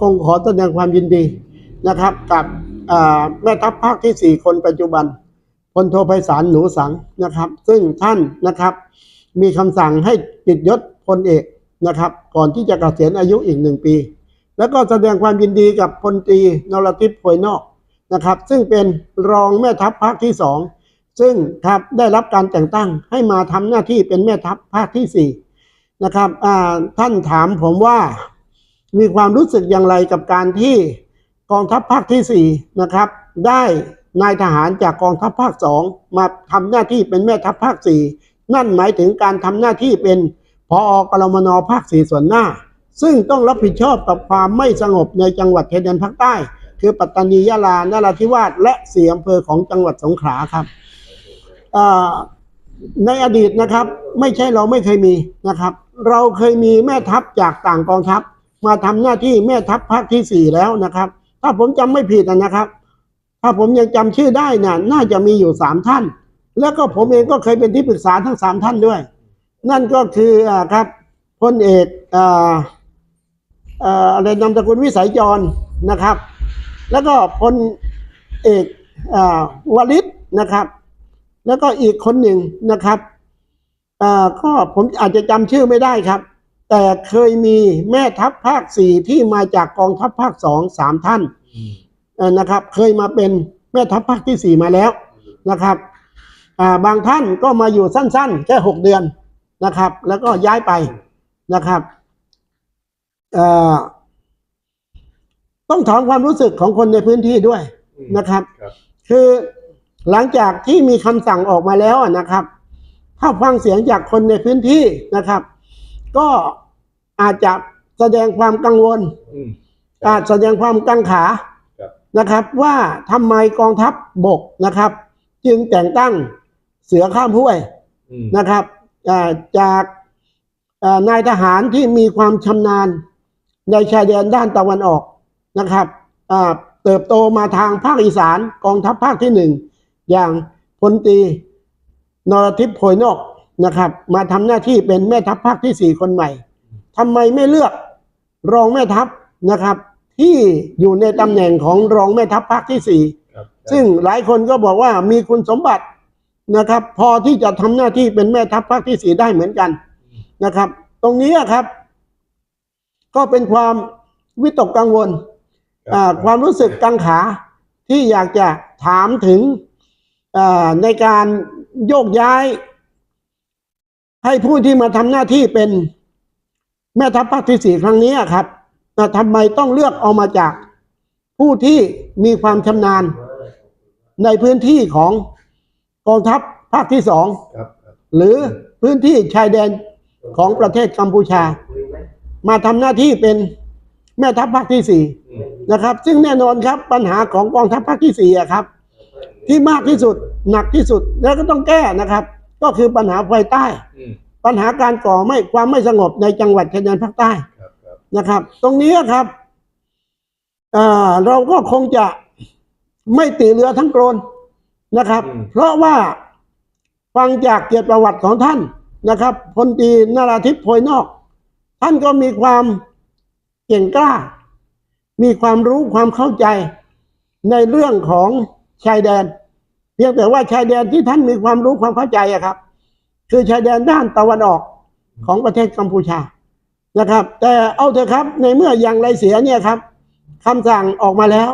คงขอแสดงความยินดีนะครับ กับแม่ทัพภาคที่สี่คนปัจจุบันพลโทไพศาลหนูสังนะครับ ซึ่งท่านนะครับ มีคำสั่งให้ติดยศพลเอกนะครับ ก่อนที่จะเกษียณอายุอีกหนึ่งปี แล้วก็แสดงความยินดีกับพลตรีนรทิพย์โพยนอกนะครับ ซึ่งเป็นรองแม่ทัพภาคที่สองซึ่งครับได้รับการแต่งตั้งให้มาทำหน้าที่เป็นแม่ทัพภาคที่สี่นะครับท่านถามผมว่า มีความรู้สึกอย่างไรกับการที่กองทัพภาคที่สี่นะครับ ได้นายทหารจากกองทัพภาคสองมาทำหน้าที่เป็นแม่ทัพภาคสี่นั่นหมายถึงการทำหน้าที่เป็นพอกรมนภาคสี่ส่วนหน้า ซึ่งต้องรับผิดชอบกับความไม่สงบในจังหวัดชายแดนภาคใต้ คือปัตตานียะลานราธิวาสและสี่อำเภอของจังหวัดสงขลาครับในอดีตนะครับ ไม่ใช่เราไม่เคยมีนะครับ เราเคยมีแม่ทัพจากต่างกองทัพ มาทำหน้าที่แม่ทัพภาคที่สี่แล้วนะครับ ถ้าผมจำไม่ผิดนะครับ ถ้าผมยังจำชื่อได้น่ะน่าจะมีอยู่สามท่าน แล้วก็ผมเองก็เคยเป็นที่ปรึกษาทั้งสามท่านด้วย นั่นก็คืออ่าครับพลเอกอ่าอะไรนามสกุลวิสัยจรนะครับ แล้วก็พลเอกอ่าวลิศนะครับ แล้วก็อีกคนหนึ่งนะครับอ่าก็ผมอาจจะจำชื่อไม่ได้ครับ แต่เคยมีแม่ทัพภาคสี่ที่มาจากกองทัพภาคสองสามท่านเอ่อนะครับ เคยมาเป็นแม่ทัพภาคที่สี่มาแล้วนะครับอ่าบางท่านก็มาอยู่สั้นๆ แค่หกเดือนนะครับ แล้วก็ย้ายไปนะครับเอ่อต้องถามความรู้สึกของคนในพื้นที่ด้วยนะครับครับคือหลังจากที่มีคำสั่งออกมาแล้วอะนะครับ ถ้าฟังเสียงจากคนในพื้นที่นะครับ ก็อาจจะแสดงความกังวลอืมอาจแสดงความกังขาครับนะครับ ว่าทำไมกองทัพบกนะครับ จึงแต่งตั้งเสือข้ามห้วยอืมนะครับอ่าจากอ่านายทหารที่มีความชำนาญในชายแดนด้านตะวันออกนะครับอ่าเติบโตมาทางภาคอีสานกองทัพภาคที่หนึ่งอย่างพลตรีนรทิพย์โพยนอก นะครับ มาทำหน้าที่เป็นแม่ทัพภาคที่สี่คนใหม่ทำไมไม่เลือกรองแม่ทัพนะครับ ที่อยู่ในตำแหน่งของรองแม่ทัพภาคที่สี่ครับซึ่งหลายคนก็บอกว่ามีคุณสมบัตินะครับ พอที่จะทำหน้าที่เป็นแม่ทัพภาคที่สี่ได้เหมือนกันนะครับ ตรงนี้อะครับ ก็เป็นความวิตกกังวลครับอ่าความรู้สึกกังขาที่อยากจะถามถึงอ่าในการโยกย้าย ให้ผู้ที่มาทำหน้าที่เป็นแม่ทัพภาคที่สี่ครั้งนี้ครับอ่าทำไมต้องเลือกเอามาจากผู้ที่มีความชำนาญ ในพื้นที่ของกองทัพภาคที่สองหรือพื้นที่ชายแดนของประเทศกัมพูชา มาทำหน้าที่เป็นแม่ทัพภาคที่สี่นะครับ ซึ่งแน่นอนครับปัญหาของกองทัพภาคที่สี่ครับ ที่มากที่สุดหนักที่สุดแล้วก็ต้องแก้นะครับ ก็คือปัญหาไฟใต้อืมปัญหาการก่อไม่ความไม่สงบในจังหวัดชายแดนภาคใต้ครับครับนะครับ ตรงนี้ครับอ่าเราก็คงจะไม่ตีเรือทั้งโกรนนะครับ เพราะว่าฟังจากเกียรติประวัติของท่านนะครับพลตรีนราธิปโพยนอก ท่านก็มีความเก่งกล้า มีความรู้ความเข้าใจในเรื่องของชายแดน เพียงแต่ว่าชายแดนที่ท่านมีความรู้ความเข้าใจอะครับ คือชายแดนด้านตะวันออกของประเทศกัมพูชานะครับ แต่เอาเถอะครับในเมื่ออย่างไรเสียเนี่ยครับคำสั่งออกมาแล้ว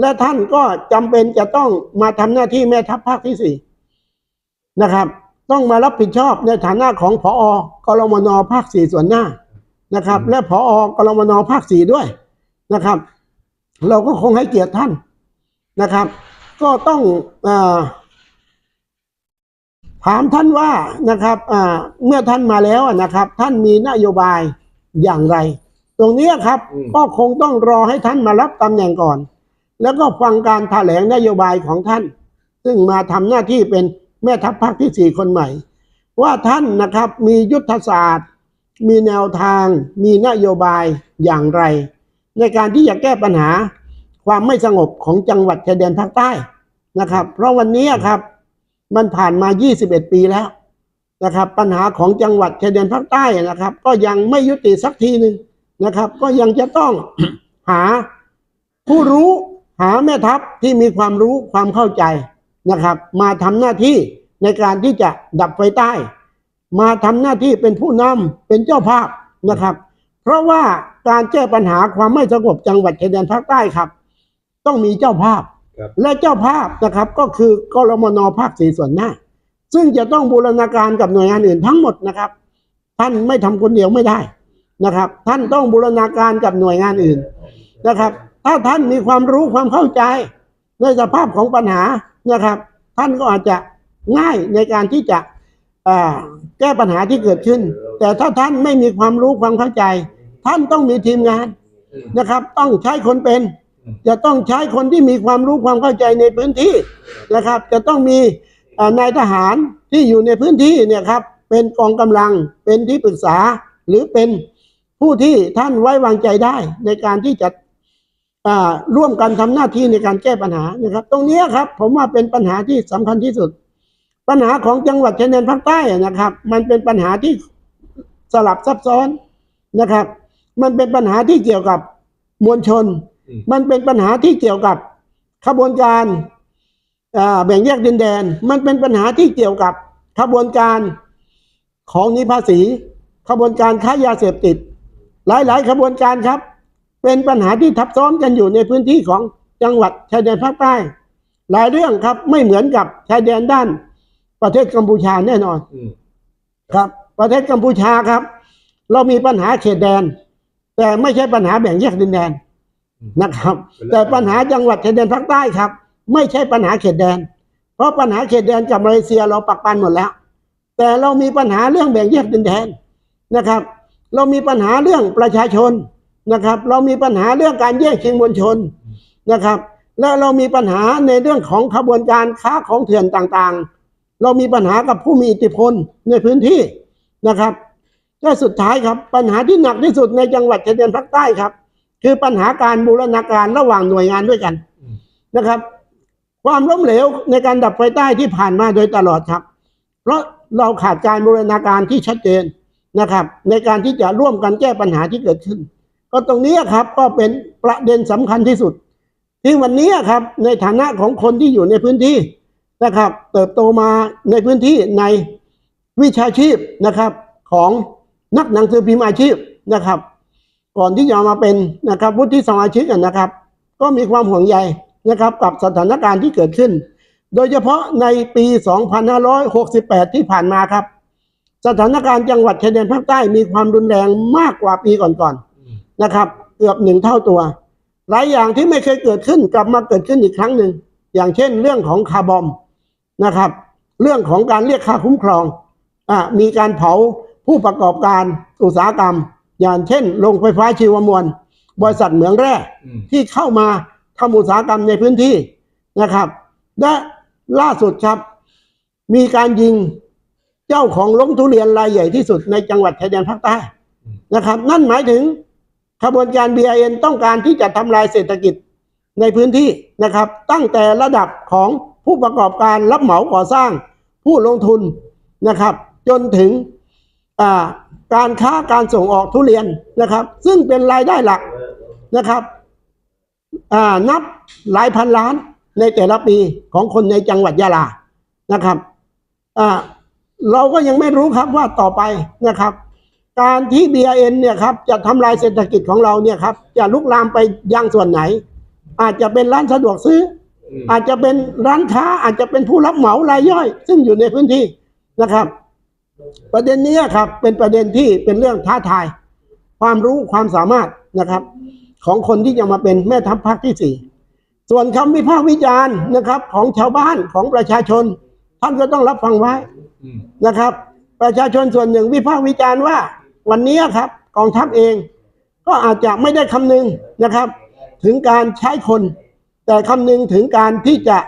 และท่านก็จำเป็นจะต้องมาทำหน้าที่แม่ทัพภาคที่สี่นะครับ ต้องมารับผิดชอบในฐานะของพอกรมนภาคสี่ส่วนหน้านะครับ และพอกรมนภาคสี่ด้วยนะครับ เราก็คงให้เกียรติท่านนะครับ ก็ต้องอาถามท่านว่านะครับอ่าเมื่อท่านมาแล้วนะครับ ท่านมีนโยบายอย่างไร ตรงนี้ครับ ก็คงต้องรอให้ท่านมารับตำแหน่งก่อน แล้วก็ฟังการแถลงนโยบายของท่าน ซึ่งมาทำหน้าที่เป็นแม่ทัพภาคที่สี่คนใหม่ ว่าท่านนะครับมียุทธศาสตร์ มีแนวทาง มีนโยบายอย่างไร ในการที่จะแก้ปัญหา ความไม่สงบของจังหวัดชายแดนภาคใต้นะครับ เพราะวันนี้ครับ มันผ่านมา 21 ปีแล้วนะครับ ปัญหาของจังหวัดชายแดนภาคใต้นะครับ ก็ยังไม่ยุติสักทีหนึ่งนะครับ ก็ยังจะต้องหาผู้รู้หาแม่ทัพที่มีความรู้ความเข้าใจนะครับ มาทำหน้าที่ในการที่จะดับไฟใต้ มาทำหน้าที่เป็นผู้นำเป็นเจ้าภาพนะครับ เพราะว่าการแก้ปัญหาความไม่สงบจังหวัดชายแดนภาคใต้ครับ ต้องมีเจ้าภาพครับและเจ้าภาพนะครับก็คือกรมนภาคสี่ส่วนหน้า ซึ่งจะต้องบูรณาการกับหน่วยงานอื่นทั้งหมดนะครับ ท่านไม่ทำคนเดียวไม่ได้นะครับ ท่านต้องบูรณาการกับหน่วยงานอื่นนะครับ ถ้าท่านมีความรู้ความเข้าใจในสภาพของปัญหานะครับ ท่านก็อาจจะง่ายในการที่จะอ่าแก้ปัญหาที่เกิดขึ้น แต่ถ้าท่านไม่มีความรู้ความเข้าใจ ท่านต้องมีทีมงานนะครับ ต้องใช้คนเป็น จะต้องใช้คนที่มีความรู้ความเข้าใจในพื้นที่นะครับ จะต้องมีนายทหารที่อยู่ในพื้นที่เนี่ยครับเป็นกองกำลังเป็นที่ปรึกษาหรือเป็นผู้ที่ท่านไว้วางใจได้ในการที่จะร่วมกันทำหน้าที่ในการแก้ปัญหานะครับ ตรงนี้ครับ ผมว่าเป็นปัญหาที่สำคัญที่สุด ปัญหาของจังหวัดชายแดนภาคใต้นะครับ มันเป็นปัญหาที่สลับซับซ้อนนะครับ มันเป็นปัญหาที่เกี่ยวกับมวลชน มมันเป็นปัญหาที่เกี่ยวกับขบวนการอ่าแบ่งแยกดินแดน มันเป็นปัญหาที่เกี่ยวกับขบวนการของหนิภาษีขบวนการค้ายาเสพติด หลาย ๆ ขบวนการครับ เป็นปัญหาที่ทับซ้อนกันอยู่ในพื้นที่ของจังหวัดชายแดนภาคใต้ หลายเรื่องครับไม่เหมือนกับชายแดนด้านประเทศกัมพูชาแน่นอนอืมครับ ประเทศกัมพูชาครับ เรามีปัญหาเขตแดน แต่ไม่ใช่ปัญหาแบ่งแยกดินแดน นะครับ แต่ปัญหาจังหวัดชายแดนภาคใต้ครับ ไม่ใช่ปัญหาเขตแดน เพราะปัญหาเขตแดนกับมาเลเซียเราปักปันหมดแล้ว แต่เรามีปัญหาเรื่องแบ่งแยกดินแดนนะครับ เรามีปัญหาเรื่องประชาชนนะครับ เรามีปัญหาเรื่องการแยกชิงมวลชนนะครับ และเรามีปัญหาในเรื่องของขบวนการค้าของเถื่อนต่างๆ เรามีปัญหากับผู้มีอิทธิพลในพื้นที่นะครับก็สุดท้ายครับ ปัญหาที่หนักที่สุดในจังหวัดชายแดนภาคใต้ครับ คือปัญหาการบูรณาการระหว่างหน่วยงานด้วยกันนะครับ ความล้มเหลวในการดับไฟใต้ที่ผ่านมาโดยตลอดครับ เพราะเราขาดการบูรณาการที่ชัดเจนนะครับ ในการที่จะร่วมกันแก้ปัญหาที่เกิดขึ้น ก็ตรงนี้ครับก็เป็นประเด็นสำคัญที่สุด ที่วันนี้ครับในฐานะของคนที่อยู่ในพื้นที่นะครับ เติบโตมาในพื้นที่ในวิชาชีพนะครับของนักหนังสือพิมพ์อาชีพนะครับ ก่อนที่จะมาเป็นนะครับวุฒิสมาชิกนะครับ ก็มีความห่วงใยนะครับกับสถานการณ์ที่เกิดขึ้น โดยเฉพาะในปี 2568 ที่ผ่านมาครับ สถานการณ์จังหวัดชายแดนภาคใต้มีความรุนแรงมากกว่าปีก่อนๆนะครับเกือบหนึ่งเท่าตัว หลายอย่างที่ไม่เคยเกิดขึ้นกลับมาเกิดขึ้นอีกครั้งหนึ่ง อย่างเช่น เรื่องของคาร์บอมนะครับ เรื่องของการเรียกค่าคุ้มครองอ่ามีการเผาผู้ประกอบการอุตสาหกรรม อย่างเช่นโรงไฟฟ้าชีวมวล บริษัทเหมืองแร่อืมที่เข้ามาทำอุตสาหกรรมในพื้นที่นะครับ และล่าสุดครับ มีการยิงเจ้าของลงทุเรียนรายใหญ่ที่สุดในจังหวัดชายแดนภาคใต้นะครับ นั่นหมายถึงขบวนการ BIN ต้องการที่จะทำลายเศรษฐกิจในพื้นที่นะครับ ตั้งแต่ระดับของผู้ประกอบการรับเหมาก่อสร้าง ผู้ลงทุนนะครับ จนถึงอ่า การค้าการส่งออกทุเรียนนะครับ ซึ่งเป็นรายได้หลักนะครับอ่านับหลายพันล้านในแต่ละปีของคนในจังหวัดยะลานะครับอ่าเราก็ยังไม่รู้ครับว่าต่อไปนะครับ การที่ BIN เนี่ยครับจะทำลายเศรษฐกิจของเราเนี่ยครับ จะลุกลามไปยังส่วนไหน อาจจะเป็นร้านสะดวกซื้ออืมอาจจะเป็นร้านค้าอาจจะเป็นผู้รับเหมารายย่อย ซึ่งอยู่ในพื้นที่นะครับ ประเด็นนี้ครับเป็นประเด็นที่เป็นเรื่องท้าทาย ความรู้ความสามารถนะครับ ของคนที่จะมาเป็นแม่ทัพภาคที่สี่ส่วนคำวิพากษ์วิจารณ์นะครับ ของชาวบ้านของประชาชน ท่านก็ต้องรับฟังไว้นะครับ ประชาชนส่วนหนึ่งวิพากษ์วิจารณ์ว่า วันนี้ครับกองทัพเอง ก็อาจจะไม่ได้คำนึงนะครับ ถึงการใช้คน แต่คำนึงถึงการที่จะ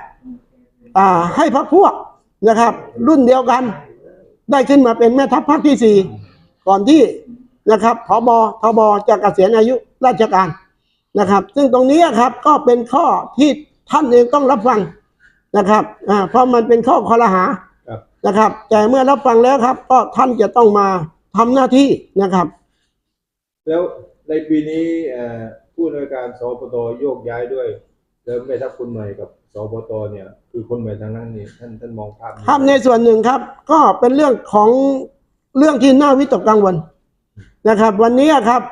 ให้พรรคพวกนะครับ รุ่นเดียวกัน ได้ขึ้นมาเป็นแม่ทัพภาคที่สี่ก่อนที่นะครับพบทบจะเกษียณอายุราชการนะครับ ซึ่งตรงนี้ครับก็เป็นข้อที่ท่านเองต้องรับฟังนะครับอ่าเพราะมันเป็นข้อคอรหาครับนะครับ แต่เมื่อรับฟังแล้วครับ ก็ท่านจะต้องมาทำหน้าที่นะครับ แล้วในปีนี้เอ่อผู้ในวยการสปตโยกย้ายด้วยแล้วแม่ทัพคนใหม่กับ สปตเนี่ย คือคนใหม่ทางนั้นนี่ท่านท่านมองภาพนี้ครับในส่วนหนึ่งครับ ก็เป็นเรื่องของเรื่องที่น่าวิตกกังวลนะครับ วันนี้ครับ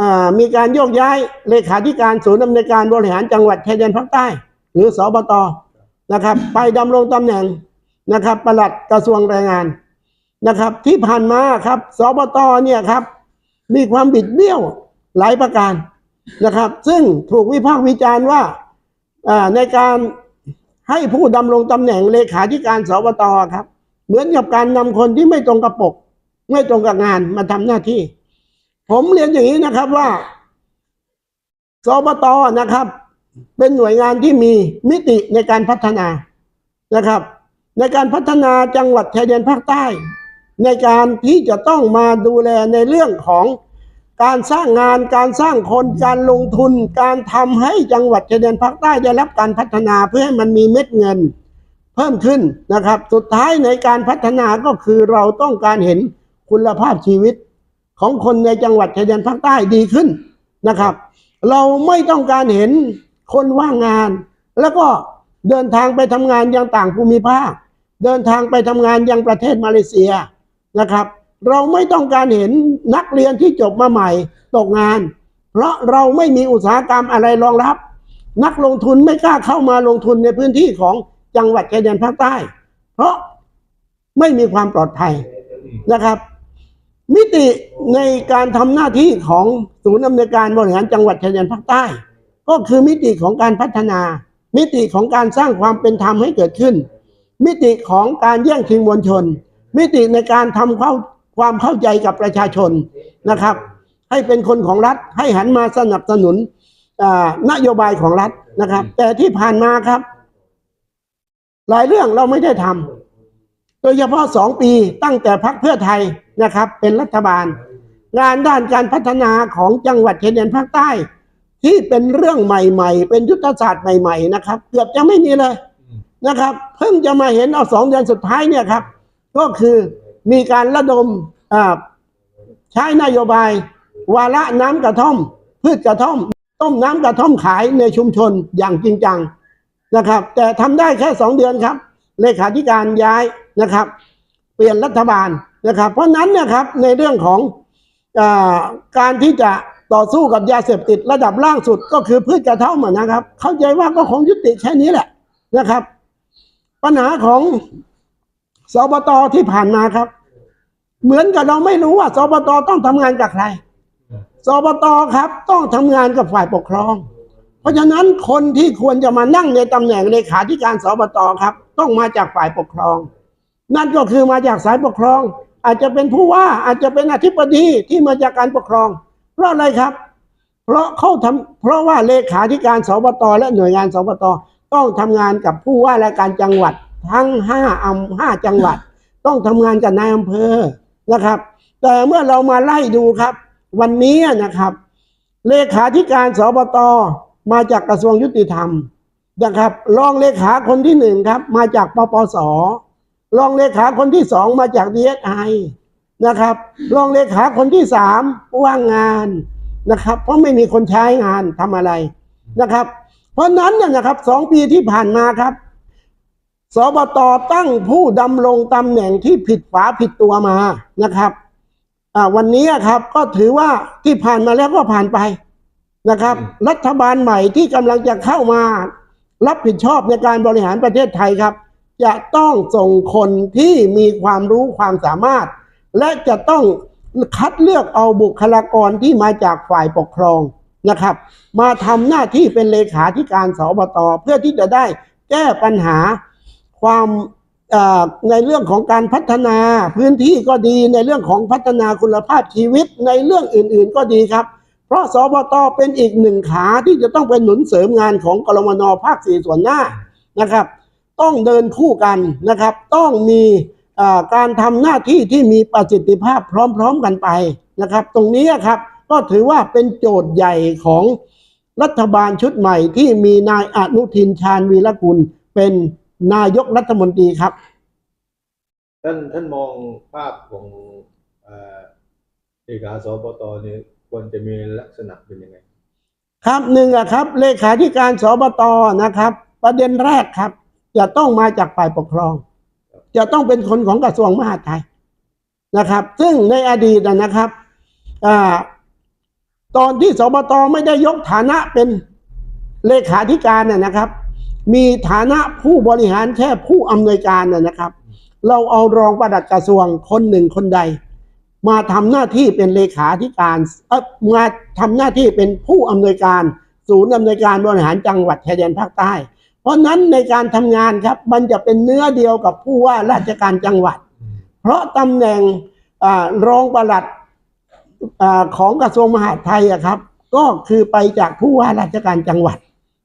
อ่ามีการโยกย้ายเลขาธิการศูนย์อำนวยการบริหารจังหวัดชายแดนภาคใต้ หรือสบตนะครับ ไปดำรงตำแหน่งนะครับปลัดกระทรวงแรงงานนะครับ ที่ผ่านมาครับสบตเนี่ยครับ มีความบิดเบี้ยวหลายประการนะครับ ซึ่งถูกวิพากษ์วิจารณ์ว่าอ่า ในการให้ผู้ดำรงตำแหน่งเลขาธิการสบตครับ เหมือนกับการนำคนที่ไม่ตรงกับปก ไม่ตรงกับงานมาทำหน้าที่ ผมเรียนอย่างนี้นะครับว่าสบตนะครับ เป็นหน่วยงานที่มีมิติในการพัฒนานะครับ ในการพัฒนาจังหวัดชายแดนภาคใต้ ในการที่จะต้องมาดูแลในเรื่องของ การสร้างงานการสร้างคนการลงทุน การทำให้จังหวัดชายแดนภาคใต้ได้รับการพัฒนาเพื่อให้มันมีเม็ดเงิน เพิ่มขึ้นนะครับ สุดท้ายในการพัฒนาก็คือเราต้องการเห็นคุณภาพชีวิตของคนในจังหวัดชายแดนภาคใต้ดีขึ้นนะครับ เราไม่ต้องการเห็นคนว่างงาน แล้วก็เดินทางไปทำงานยังต่างภูมิภาค เดินทางไปทำงานยังประเทศมาเลเซียนะครับ เราไม่ต้องการเห็นนักเรียนที่จบมาใหม่ตกงาน เพราะเราไม่มีอุตสาหกรรมอะไรรองรับ นักลงทุนไม่กล้าเข้ามาลงทุนในพื้นที่ของจังหวัดชายแดนภาคใต้ เพราะไม่มีความปลอดภัยนะครับ มิติในการทำหน้าที่ของศูนย์อำนวยการบริหารจังหวัดชายแดนภาคใต้ ก็คือมิติของการพัฒนา มิติของการสร้างความเป็นธรรมให้เกิดขึ้น มิติของการแย่งชิงมวลชน มิติในการทำเข้า ความเข้าใจกับประชาชนนะครับ ให้เป็นคนของรัฐให้หันมาสนับสนุนนโยบายของรัฐนะครับ แต่ที่ผ่านมาครับ หลายเรื่องเราไม่ได้ทำโดยเฉพาะสองปีตั้งแต่พักเพื่อไทยนะครับ เป็นรัฐบาล งานด้านการพัฒนาของจังหวัดชายแดนภาคใต้ ที่เป็นเรื่องใหม่ ๆ เป็นยุทธศาสตร์ใหม่ ๆ นะครับ เกือบจะไม่มีเลยนะครับ เพิ่งจะมาเห็นเอาสองเดือนสุดท้ายเนี่ยครับ ก็คือ มีการระดมใช้นโยบาย วาระน้ำกระท่อม พืชกระท่อม ต้มน้ำกระท่อมขายในชุมชนอย่างจริงจังนะครับ แต่ทำได้แค่สองเดือนครับ เลขาธิการย้ายนะครับ เปลี่ยนรัฐบาลนะครับ เพราะนั้นเนะครับในเรื่องของอการที่จะต่อสู้กับยาเสพติดระดับล่างสุดก็คือพืชกระท่อมอะนะครับ เข้าใจว่าก็คงยุติแค่นี้แหละนะครับ ปัญหาของสบตที่ผ่านมาครับ เหมือนกับเราไม่รู้ว่าสบตต้องทำงานกับใครสบตครับ ต้องทำงานกับฝ่ายปกครอง เพราะฉะนั้นคนที่ควรจะมานั่งในตำแหน่งเลขาธิการสบตครับ ต้องมาจากฝ่ายปกครอง นั่นก็คือมาจากสายปกครอง อาจจะเป็นผู้ว่าอาจจะเป็นอธิบดีที่มาจากการปกครอง เพราะอะไรครับ เพราะเขาทำเพราะว่าเลขาธิการสบตและหน่วยงานสบตต้องทำงานกับผู้ว่าราชการจังหวัดทั้งห้าอำห้าจังหวัด ต้องทำงานกับนายอำเภอ นะครับ แต่เมื่อเรามาไล่ดูครับ วันนี้นะครับ เลขาธิการสบตมาจากกระทรวงยุติธรรมนะครับรองเลขาคนที่หนึ่งครับ มาจากปปสรองเลขาคนที่สองมาจากดีเอสไอนะครับรองเลขาคนที่สามว่างงานนะครับ เพราะไม่มีคนใช้งานทำอะไรนะครับ เพราะนั้นเนี่ยนะครับสองปีที่ผ่านมาครับ สบตตั้งผู้ดำรงตำแหน่งที่ผิดฝาผิดตัวมานะครับอ่าวันนี้ครับก็ถือว่าที่ผ่านมาแล้วก็ผ่านไปนะครับ รัฐบาลใหม่ที่กำลังจะเข้ามารับผิดชอบในการบริหารประเทศไทยครับ จะต้องส่งคนที่มีความรู้ความสามารถ และจะต้องคัดเลือกเอาบุคลากรที่มาจากฝ่ายปกครองนะครับ มาทำหน้าที่เป็นเลขาธิการสบตเพื่อที่จะได้แก้ปัญหา ความในเรื่องของการพัฒนาพื้นที่ก็ดีในเรื่องของพัฒนาคุณภาพชีวิตในเรื่องอื่น ๆ ก็ดีครับ เพราะสบตเป็นอีกหนึ่งขาที่จะต้องเป็นหนุนเสริมงานของกรมนภาคสี่ส่วนหน้านะครับ ต้องเดินคู่กันนะครับ ต้องมีการทำหน้าที่ที่มีประสิทธิภาพพร้อม ๆ กันไปนะครับ ตรงนี้ครับก็ถือว่าเป็นโจทย์ใหญ่ของรัฐบาลชุดใหม่ที่มีนายอนุทินชาญวีรกุลเป็น นายกรัฐมนตรีครับ ท่านท่านมองภาพของเอ่อเลขาสปตเนี่ยควรจะมีลักษณะเป็นยังไง ครับหนึ่งอะครับ เลขาธิการสบตนะครับ ประเด็นแรกครับ จะต้องมาจากฝ่ายปกครอง จะต้องเป็นคนของกระทรวงมหาดไทยนะครับ ซึ่งในอดีตนะนะครับอ่าตอนที่สบตไม่ได้ยกฐานะเป็นเลขาธิการนะนะครับ มีฐานะผู้บริหารแค่ผู้อำนวยการนะนะครับ เราเอารองปลัดกระทรวงคนหนึ่งคนใด มาทำหน้าที่เป็นเลขาธิการเออมาทำหน้าที่เป็นผู้อำนวยการ ศูนย์อำนวยการบริหารจังหวัดชายแดนภาคใต้ เพราะนั้นในการทำงานครับมันจะเป็นเนื้อเดียวกับผู้ว่าราชการจังหวัด เพราะตำแหน่งอรองปลัดอของกระทรวงมหาดไทยครับ ก็คือไปจากผู้ว่าราชการจังหวัด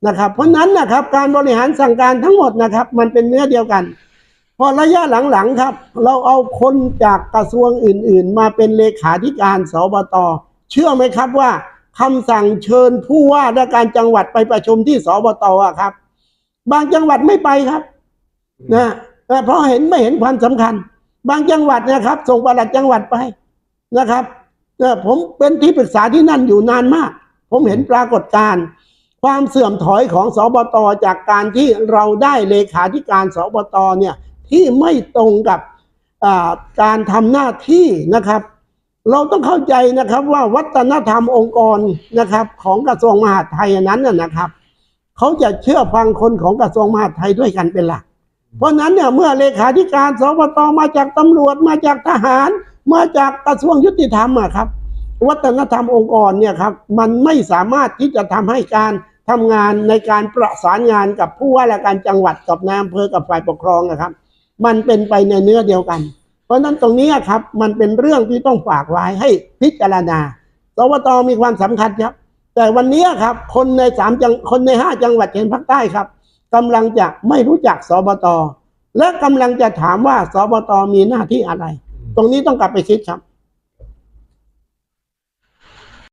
นะครับ เพราะนั้นนะครับการบริหารสั่งการทั้งหมดนะครับ มันเป็นเนื้อเดียวกัน พอระยะหลังๆครับ เราเอาคนจากกระทรวงอื่น ๆ มาเป็นเลขาธิการสบตเชื่อไหมครับว่าคำสั่งเชิญผู้ว่าราชการจังหวัดไปประชุมที่สบตอะครับ บางจังหวัดไม่ไปครับนะเอ่เพราะเห็นไม่เห็นความสำคัญ บางจังหวัดนะครับ ส่งปลัดจังหวัดไปนะครับเอ่อผมเป็นที่ปรึกษาที่นั่นอยู่นานมาก ผมเห็นปรากฏการณ์ ความเสื่อมถอยของสบตจากการที่เราได้เลขาธิการสบตเนี่ยที่ไม่ตรงกับการทำหน้าที่นะครับ เราต้องเข้าใจนะครับว่าวัฒนธรรมองค์กรนะครับของกระทรวงมหาดไทยนั้นนะครับเขาจะเชื่อฟังคนของกระทรวงมหาดไทยด้วยกันเป็นหลัก เพราะฉะนั้นเนี่ยเมื่อเลขาธิการสบตมาจากตำรวจมาจากทหาร มาจากกระทรวงยุติธรรมอะครับ วัฒนธรรมองค์กรเนี่ยครับมันไม่สามารถที่จะทำให้การ ทำงานในการประสานงานกับผู้ว่าราชการจังหวัดกับนายอำเภอกับฝ่ายปกครองนะครับ มันเป็นไปในเนื้อเดียวกัน เพราะฉะนั้นตรงนี้ครับ มันเป็นเรื่องที่ต้องฝากไว้ให้พิจารณาสวตมีความสำคัญครับ แต่วันนี้ครับ คนในสามจังคนในห้าจังหวัดเห็นภาคใต้ครับกำลังจะไม่รู้จักสบตและกำลังจะถามว่าสบตมีหน้าที่อะไร ตรงนี้ต้องกลับไปคิดครับ